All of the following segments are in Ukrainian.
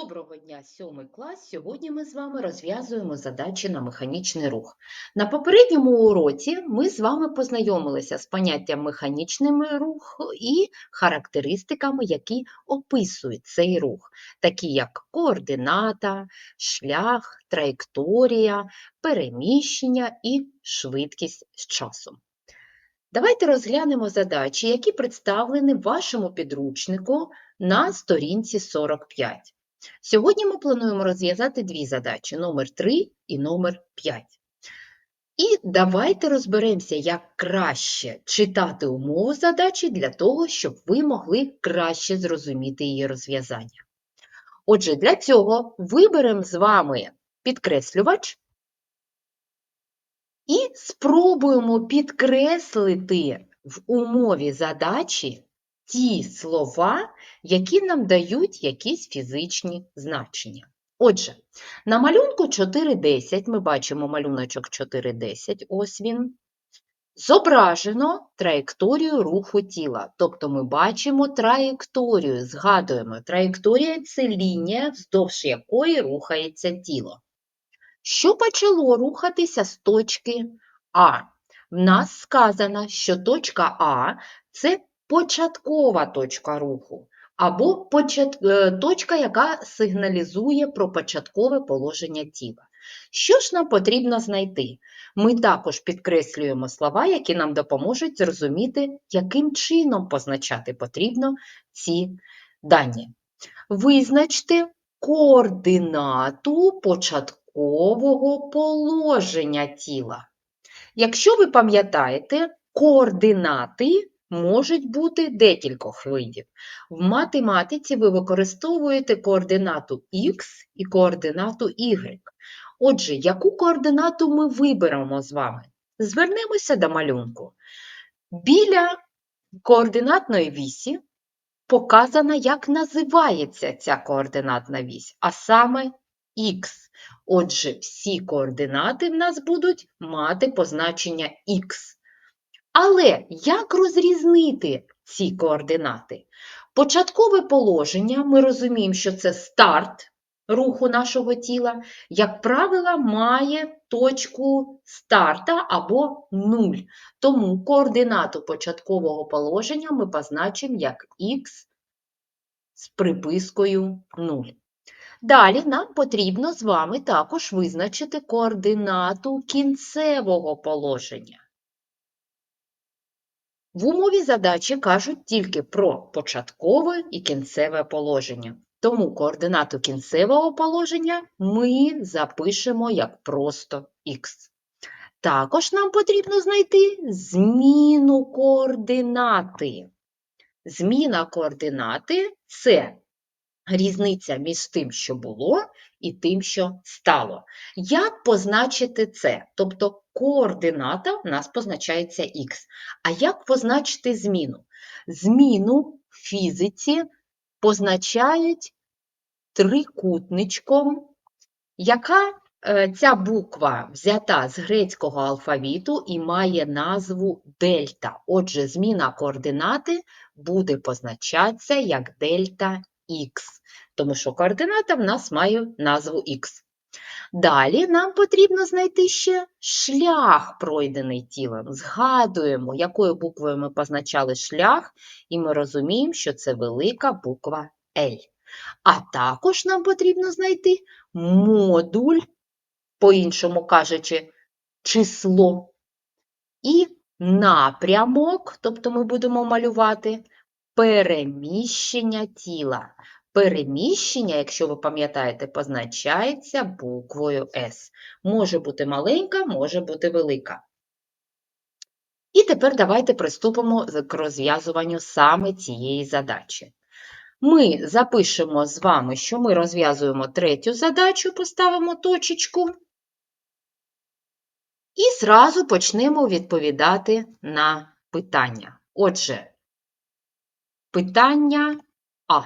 Доброго дня, сьомий клас. Сьогодні ми з вами розв'язуємо задачі на механічний рух. На попередньому уроці ми з вами познайомилися з поняттям механічний рух і характеристиками, які описують цей рух, такі як координата, шлях, траєкторія, переміщення і швидкість з часом. Давайте розглянемо задачі, які представлені в вашому підручнику на сторінці 45. Сьогодні ми плануємо розв'язати дві задачі: номер 3 і номер 5. І давайте розберемося, як краще читати умову задачі для того, щоб ви могли краще зрозуміти її розв'язання. Отже, для цього виберемо з вами підкреслювач і спробуємо підкреслити в умові задачі ті слова, які нам дають якісь фізичні значення. Отже, на малюнку 4.10 ми бачимо малюночок 4.10, ось він. Зображено траєкторію руху тіла. Тобто ми бачимо траєкторію, згадуємо, траєкторія це лінія, вздовж якої рухається тіло. Що почало рухатися з точки А? В нас сказано, що точка А це початкова точка руху, або почат... е, точка, яка сигналізує про початкове положення тіла. Що ж нам потрібно знайти? Ми також підкреслюємо слова, які нам допоможуть зрозуміти, яким чином позначати потрібно ці дані. Визначте координату початкового положення тіла. Якщо ви пам'ятаєте, координати можуть бути декількох видів. В математиці ви використовуєте координату Х і координату Y. Отже, яку координату ми виберемо з вами? Звернемося до малюнку. Біля координатної вісі показано, як називається ця координатна вісь, а саме Х. Отже, всі координати в нас будуть мати позначення Х. Але як розрізнити ці координати? Початкове положення, ми розуміємо, що це старт руху нашого тіла, як правило, має точку старта або 0. Тому координату початкового положення ми позначимо як х з припискою 0. Далі нам потрібно з вами також визначити координату кінцевого положення. В умові задачі кажуть тільки про початкове і кінцеве положення. Тому координату кінцевого положення ми запишемо як просто х. Також нам потрібно знайти зміну координати. Зміна координати це різниця між тим, що було, і тим, що стало. Як позначити це? Тобто координата в нас позначається х. А як позначити зміну? Зміну в фізиці позначають трикутничком, яка е, ця буква взята з грецького алфавіту і має назву дельта. Отже, зміна координати буде позначатися як дельта х, тому що координата в нас має назву х. Далі нам потрібно знайти ще шлях, пройдений тілом. Згадуємо, якою буквою ми позначали шлях, і ми розуміємо, що це велика буква L. А також нам потрібно знайти модуль, по-іншому кажучи, число. І напрямок, тобто ми будемо малювати переміщення тіла. Переміщення, якщо ви пам'ятаєте, позначається буквою S. Може бути маленька, може бути велика. І тепер давайте приступимо к розв'язуванню саме цієї задачі. Ми запишемо з вами, що ми розв'язуємо третю задачу, поставимо точечку. І зразу почнемо відповідати на питання. Отже, питання А.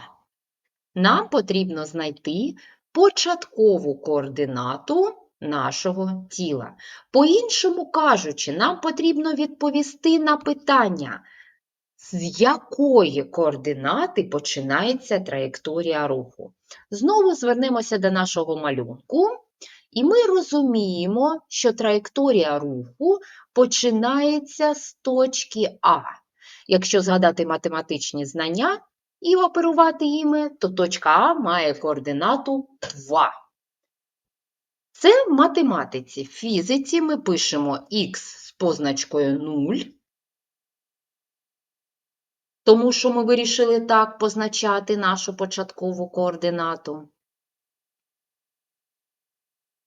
Нам потрібно знайти початкову координату нашого тіла. По-іншому кажучи, нам потрібно відповісти на питання, з якої координати починається траєкторія руху. Знову звернемося до нашого малюнку, і ми розуміємо, що траєкторія руху починається з точки А. Якщо згадати математичні знання і оперувати їми, то точка А має координату 2. Це в математиці. В фізиці ми пишемо х з позначкою 0, тому що ми вирішили так позначати нашу початкову координату.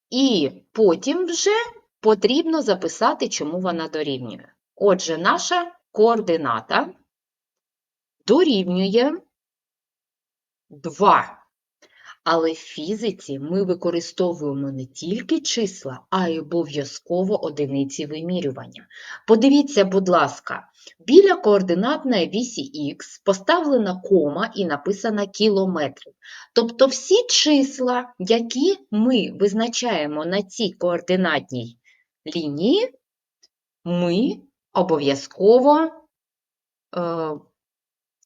І потім вже потрібно записати, чому вона дорівнює. Отже, наша координата дорівнює 2. Але в фізиці ми використовуємо не тільки числа, а й обов'язково одиниці вимірювання. Подивіться, будь ласка, біля координатної вісі х поставлена кома і написано кілометри. Тобто всі числа, які ми визначаємо на цій координатній лінії, ми обов'язково е,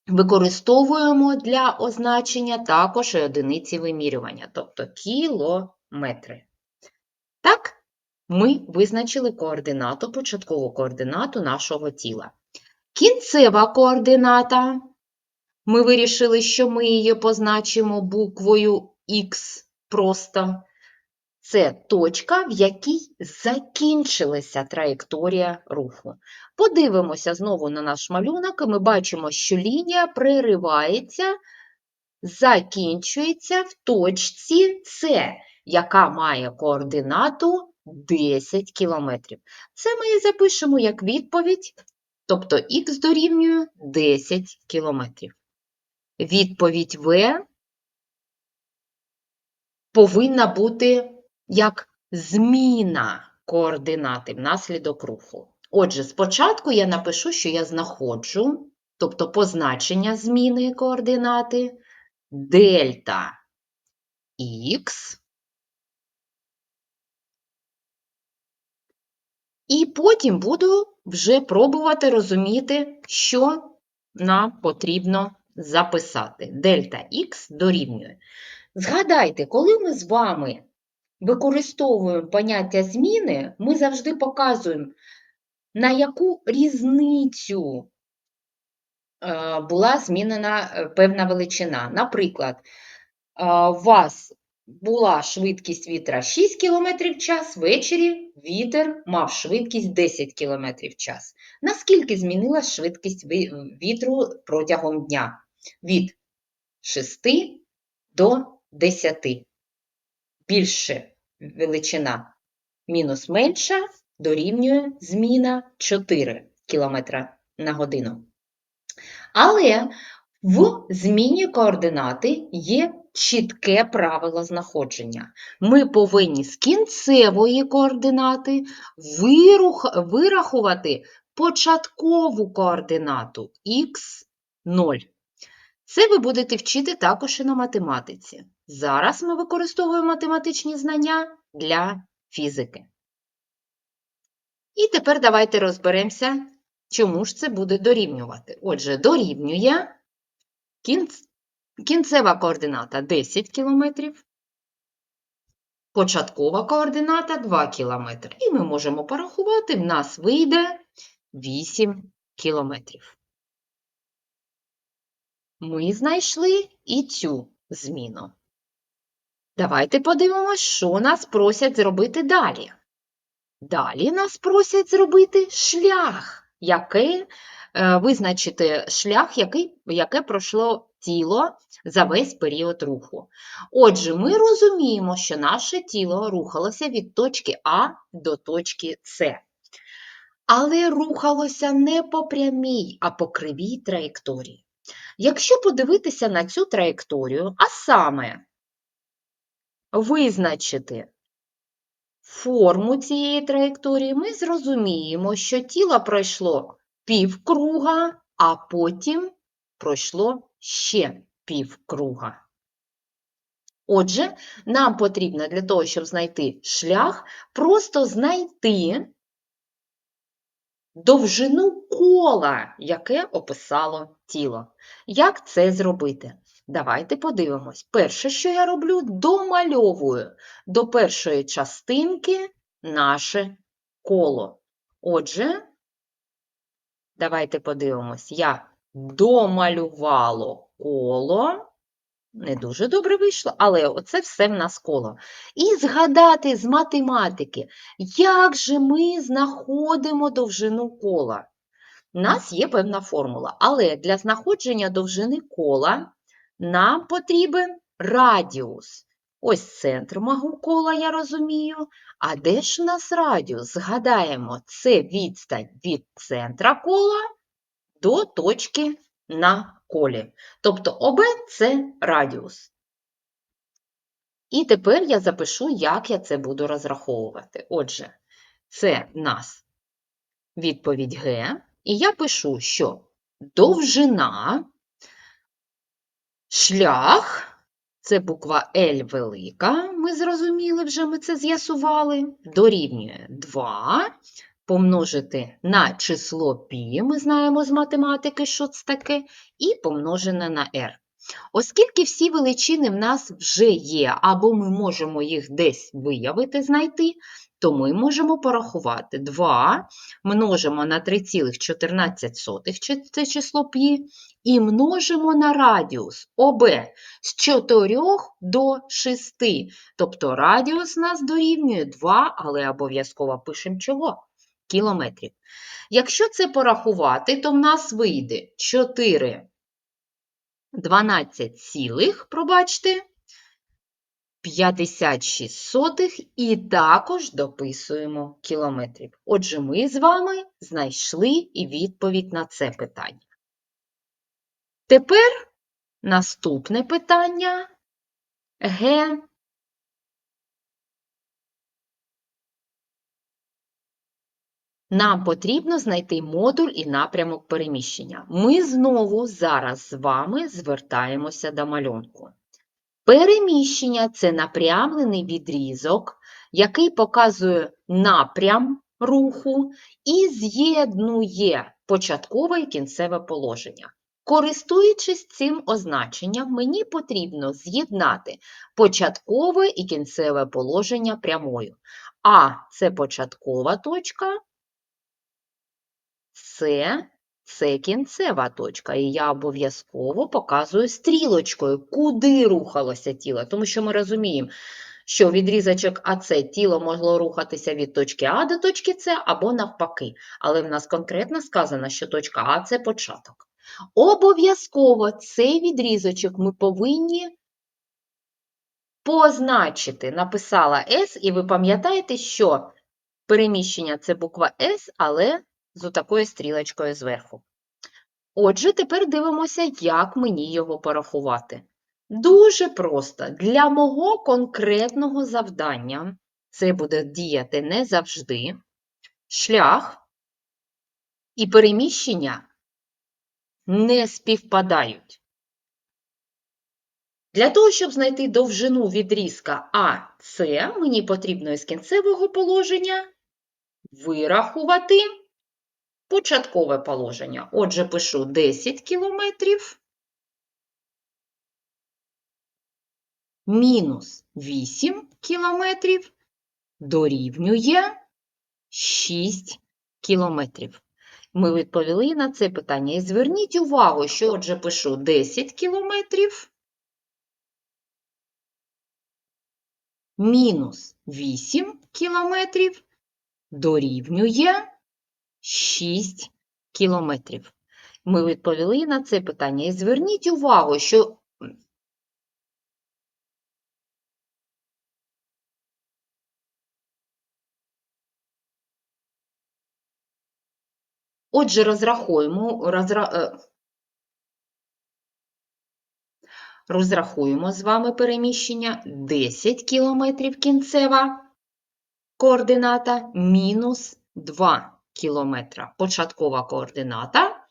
використовуємо для означення також одиниці вимірювання, тобто кілометри. Так, ми визначили координату, початкову координату нашого тіла. Кінцева координата. Ми вирішили, що ми її позначимо буквою Х просто. Це точка, в якій закінчилася траєкторія руху. Подивимося знову на наш малюнок, і ми бачимо, що лінія приривається, закінчується в точці С, яка має координату 10 км. Це ми і запишемо як відповідь, тобто х дорівнює 10 км. Відповідь В повинна бути як зміна координати внаслідок руху. Отже, спочатку я напишу, що я знаходжу, тобто позначення зміни координати дельта х, і потім буду вже пробувати розуміти, що нам потрібно записати. Дельта х дорівнює. Згадайте, коли ми з вами використовуємо поняття зміни, ми завжди показуємо, на яку різницю е, була змінена е, певна величина. Наприклад, е, у вас була швидкість вітра 6 км в час, ввечері вітер мав швидкість 10 км в час. Наскільки змінилась швидкість вітру протягом дня? Від 6 до 10. Більше величина мінус менша дорівнює зміна 4 км на годину. Але в зміні координати є чітке правило знаходження. Ми повинні з кінцевої координати вирахувати початкову координату х0. Це ви будете вчити також і на математиці. Зараз ми використовуємо математичні знання для фізики. І тепер давайте розберемося, чому ж це буде дорівнювати. Отже, дорівнює кінцева координата 10 км, початкова координата 2 км. І ми можемо порахувати, в нас вийде 8 кілометрів. Ми знайшли і цю зміну. Давайте подивимось, що нас просять зробити далі. Далі нас просять зробити шлях, який, е, визначити шлях, який, яке пройшло тіло за весь період руху. Отже, ми розуміємо, що наше тіло рухалося від точки А до точки С. Але рухалося не по прямій, а по кривій траєкторії. Якщо подивитися на цю траєкторію, а саме визначити форму цієї траєкторії, ми зрозуміємо, що тіло пройшло півкруга, а потім пройшло ще півкруга. Отже, нам потрібно для того, щоб знайти шлях, просто знайти довжину кола, яке описало тіло. Як це зробити? Давайте подивимось. Перше, що я роблю, домальовую до першої частинки наше коло. Отже, давайте подивимось. Я домалювало коло. Не дуже добре вийшло, але оце все в нас коло. І згадати з математики, як же ми знаходимо довжину кола. У нас є певна формула, але для знаходження довжини кола нам потрібен радіус. Ось центр мого кола, я розумію. А де ж у нас радіус? Згадаємо, це відстань від центра кола до точки на колі. Тобто ОБ – це радіус. І тепер я запишу, як я це буду розраховувати. Отже, це в нас відповідь Г. І я пишу, що довжина, шлях, це буква L велика, ми зрозуміли вже, ми це з'ясували, дорівнює 2 помножити на число π, ми знаємо з математики, що це таке, і помножене на r. Оскільки всі величини в нас вже є, або ми можемо їх десь виявити, знайти, то ми можемо порахувати 2 множимо на 3,14, це число π, і множимо на радіус ОБ з 4 до 6. Тобто радіус нас дорівнює 2, але обов'язково пишемо чого? Кілометрів. Якщо це порахувати, то в нас вийде 4 12 цілих, пробачте, 56 сотих і також дописуємо кілометрів. Отже, ми з вами знайшли і відповідь на це питання. Тепер наступне питання Г. Нам потрібно знайти модуль і напрямок переміщення. Ми знову зараз з вами звертаємося до малюнку. Переміщення це напрямлений відрізок, який показує напрям руху і з'єднує початкове і кінцеве положення. Користуючись цим означенням, мені потрібно з'єднати початкове і кінцеве положення прямою. А це початкова точка, це, це кінцева точка. І я обов'язково показую стрілочкою, куди рухалося тіло. Тому що ми розуміємо, що відрізочок АЦ тіло могло рухатися від точки А до точки С або навпаки. Але в нас конкретно сказано, що точка А це початок. Обов'язково цей відрізочок ми повинні позначити. Написала С, і ви пам'ятаєте, що переміщення це буква С, але з отакою стрілочкою зверху. Отже, тепер дивимося, як мені його порахувати. Дуже просто. Для мого конкретного завдання, це буде діяти не завжди, шлях і переміщення не співпадають. Для того, щоб знайти довжину відрізка АС, мені потрібно із кінцевого положення вирахувати початкове положення. Отже, пишу 10 кілометрів мінус 8 кілометрів дорівнює 6 кілометрів. Ми відповіли на це питання. І зверніть увагу, що отже пишу 10 кілометрів мінус 8 кілометрів дорівнює 6 кілометрів. Ми відповіли на це питання. І зверніть увагу, що Отже, розрахуємо, розра... е, розрахуємо з вами переміщення 10 кілометрів кінцева координата мінус 2 кілометра. Початкова координата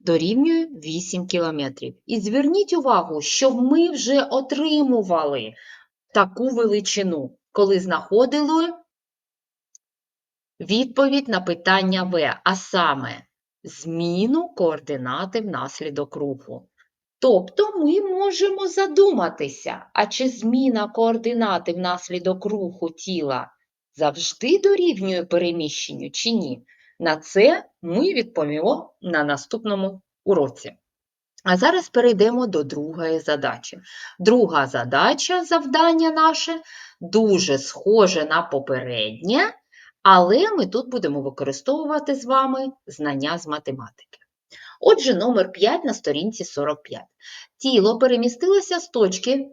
дорівнює 8 кілометрів. І зверніть увагу, що ми вже отримували таку величину, коли знаходили відповідь на питання В, а саме зміну координати внаслідок руху. Тобто ми можемо задуматися, а чи зміна координати внаслідок руху тіла завжди дорівнює переміщенню чи ні? На це ми відповімо на наступному уроці. А зараз перейдемо до другої задачі. Друга задача, завдання наше, дуже схоже на попереднє, але ми тут будемо використовувати з вами знання з математики. Отже, номер 5 на сторінці 45. Тіло перемістилося з точки,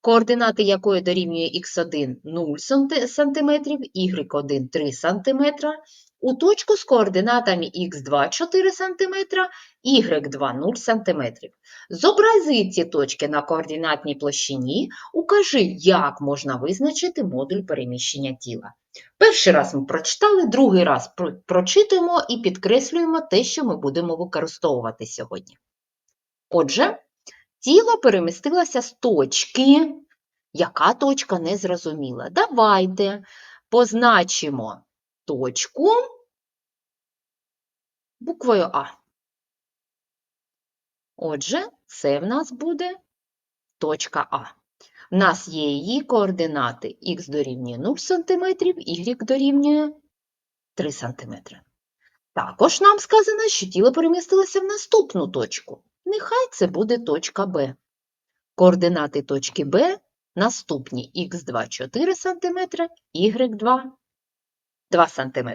координати якої дорівнює х1 0 см, y1 3 см, у точку з координатами х2 4 см, y2 0 см. Зобрази ці точки на координатній площині, укажи, як можна визначити модуль переміщення тіла. Перший раз ми прочитали, другий раз про- прочитуємо і підкреслюємо те, що ми будемо використовувати сьогодні. Отже, тіло перемістилося з точки. Яка точка не зрозуміла? Давайте позначимо точку буквою А. Отже, це в нас буде точка А. В нас є її координати х дорівнює 0 см, y дорівнює 3 см. Також нам сказано, що тіло перемістилося в наступну точку. Нехай це буде точка Б. Координати точки Б наступні х2 4 см, y2 2 см.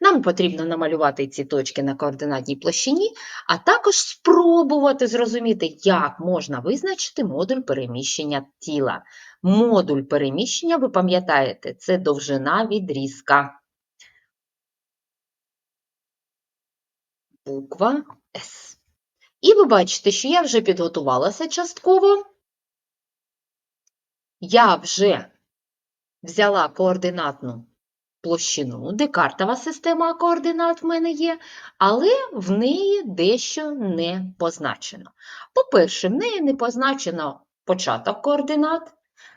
Нам потрібно намалювати ці точки на координатній площині, а також спробувати зрозуміти, як можна визначити модуль переміщення тіла. Модуль переміщення, ви пам'ятаєте, це довжина відрізка. Буква С. І ви бачите, що я вже підготувалася частково. Я вже взяла координатну площину, декартова система координат в мене є, але в неї дещо не позначено. По-перше, в неї не позначено початок координат.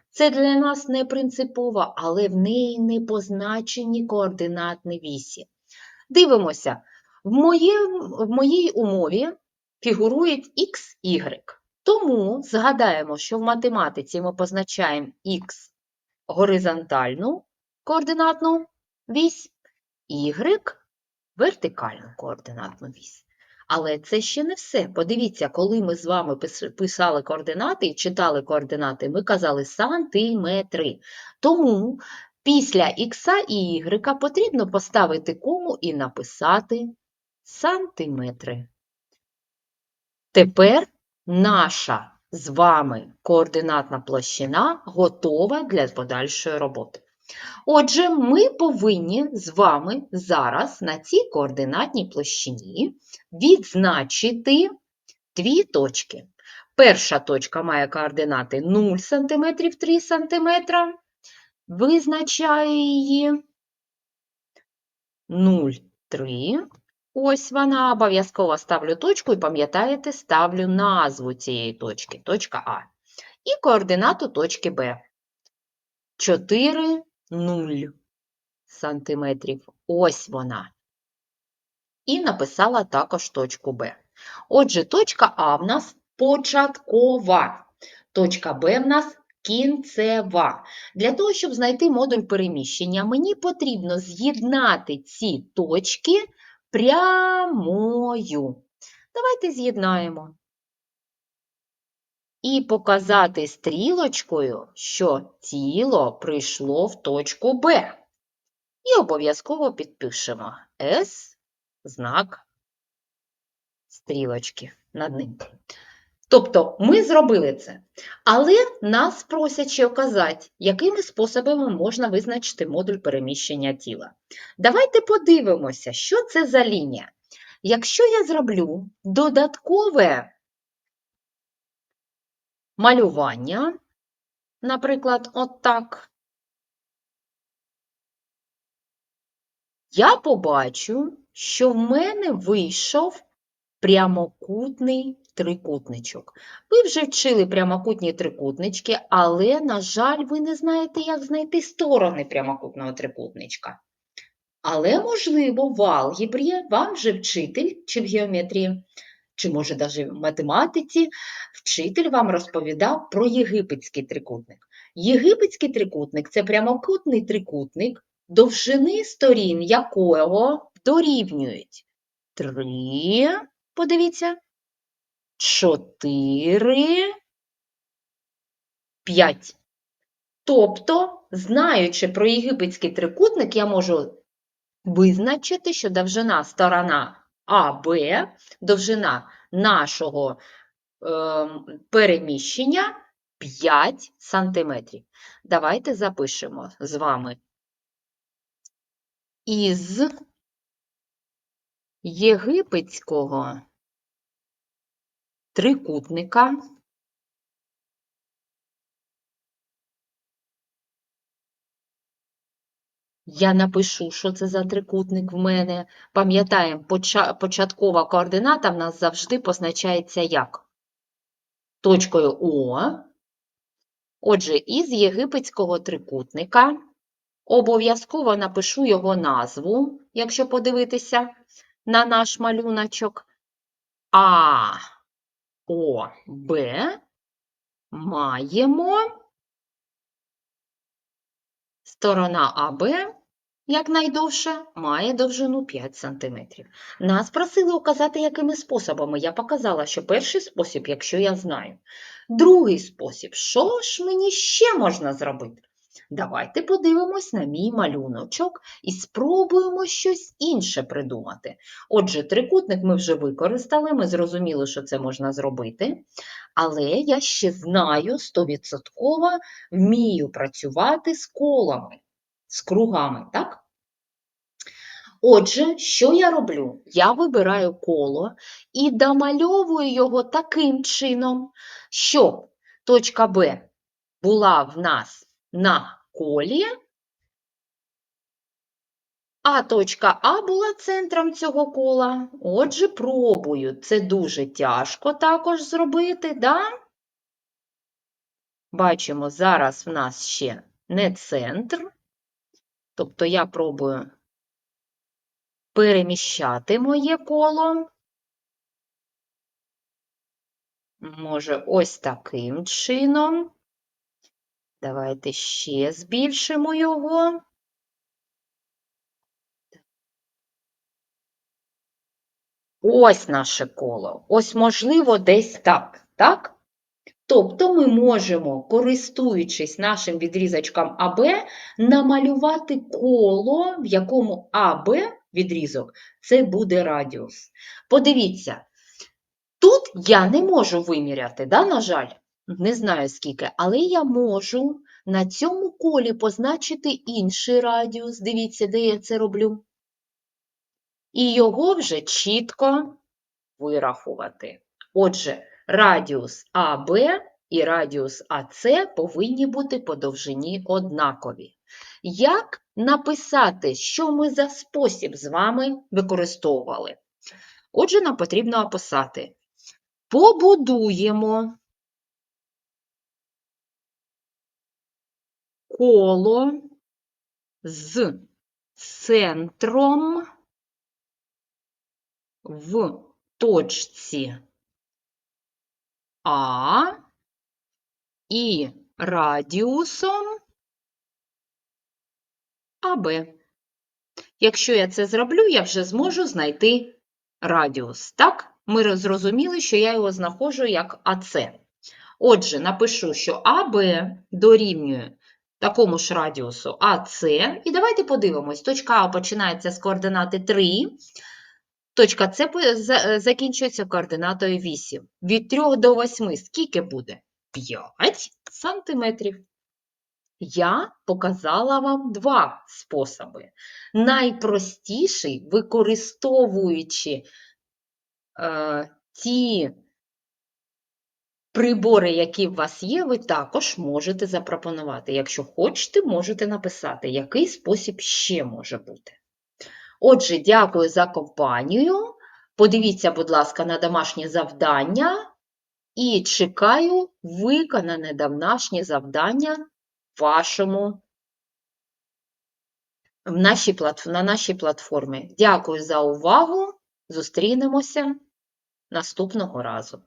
Це для нас не принципово, але в неї не позначені координатні вісі. Дивимося, в, моєму- в моїй умові фігурують x, y. Тому згадаємо, що в математиці ми позначаємо x горизонтальну координатну вісь, y вертикальну координатну вісь. Але це ще не все. Подивіться, коли ми з вами писали координати і читали координати, ми казали сантиметри. Тому після х і y потрібно поставити кому і написати сантиметри. Тепер наша з вами координатна площина готова для подальшої роботи. Отже, ми повинні з вами зараз на цій координатній площині відзначити дві точки. Перша точка має координати 0 см, 3 см. Визначаю її 0,3. Ось вона, обов'язково ставлю точку і пам'ятаєте, ставлю назву цієї точки, точка А. І координату точки Б. 4, 0 сантиметрів. Ось вона. І написала також точку Б. Отже, точка А в нас початкова. Точка Б в нас кінцева. Для того, щоб знайти модуль переміщення, мені потрібно з'єднати ці точки прямою. Давайте з'єднаємо. І показати стрілочкою, що тіло прийшло в точку Б. І обов'язково підпишемо С знак стрілочки над ним. Тобто ми зробили це. Але нас просять ще вказати, якими способами можна визначити модуль переміщення тіла. Давайте подивимося, що це за лінія. Якщо я зроблю додаткове малювання, наприклад, от так, я побачу, що в мене вийшов прямокутний трикутничок. Ви вже вчили прямокутні трикутнички, але, на жаль, ви не знаєте, як знайти сторони прямокутного трикутничка. Але, можливо, в алгебрі вам вже вчитель чи в геометрії, чи може навіть в математиці, вчитель вам розповідав про єгипетський трикутник. Єгипетський трикутник це прямокутний трикутник, довжини сторін якого дорівнюють 3, подивіться, 4, 5. Тобто, знаючи про єгипетський трикутник, я можу визначити, що довжина сторона АБ, довжина нашого е, переміщення 5 сантиметрів. Давайте запишемо з вами із єгипетського трикутника Я напишу, що це за трикутник в мене. Пам'ятаємо, поча- початкова координата в нас завжди позначається як? Точкою О. Отже, із єгипетського трикутника обов'язково напишу його назву, якщо подивитися на наш малюночок. А, О, Б маємо Сторона АБ, як найдовша, має довжину 5 см. Нас просили указати, якими способами. Я показала, що перший спосіб, якщо я знаю. Другий спосіб, що ж мені ще можна зробити? Давайте подивимось на мій малюночок і спробуємо щось інше придумати. Отже, трикутник ми вже використали, ми зрозуміли, що це можна зробити. Але я ще знаю, стовідсотково вмію працювати з колами, з кругами, так? Отже, що я роблю? Я вибираю коло і домальовую його таким чином, щоб точка Б була в нас на колі, а точка А була центром цього кола. Отже, пробую. Це дуже тяжко також зробити, да? Бачимо, зараз в нас ще не центр. Тобто я пробую переміщати моє коло. Може, ось таким чином. Давайте ще збільшимо його. Ось наше коло. Ось, можливо, десь так, так? Тобто ми можемо, користуючись нашим відрізочком АБ, намалювати коло, в якому АБ відрізок це буде радіус. Подивіться, тут я не можу виміряти, да, на жаль, не знаю скільки, але я можу на цьому колі позначити інший радіус. Дивіться, де я це роблю. І його вже чітко вирахувати. Отже, радіус АБ і радіус АС повинні бути по довжині однакові. Як написати, що ми за спосіб з вами використовували? Отже, нам потрібно описати. Побудуємо коло з центром в точці А і радіусом АБ. Якщо я це зроблю, я вже зможу знайти радіус. Так, ми зрозуміли, що я його знаходжу як АС. Отже, напишу, що АБ дорівнює такому ж радіусу АС. І давайте подивимось, точка А починається з координати 3, точка С закінчується координатою 8. Від 3 до 8 скільки буде? 5 сантиметрів. Я показала вам два способи. Найпростіший, використовуючи е, ті прибори, які в вас є, ви також можете запропонувати. Якщо хочете, можете написати, який спосіб ще може бути. Отже, дякую за компанію. Подивіться, будь ласка, на домашнє завдання і чекаю виконане домашнє завдання вашому в нашій на нашій платформі. Дякую за увагу. Зустрінемося наступного разу.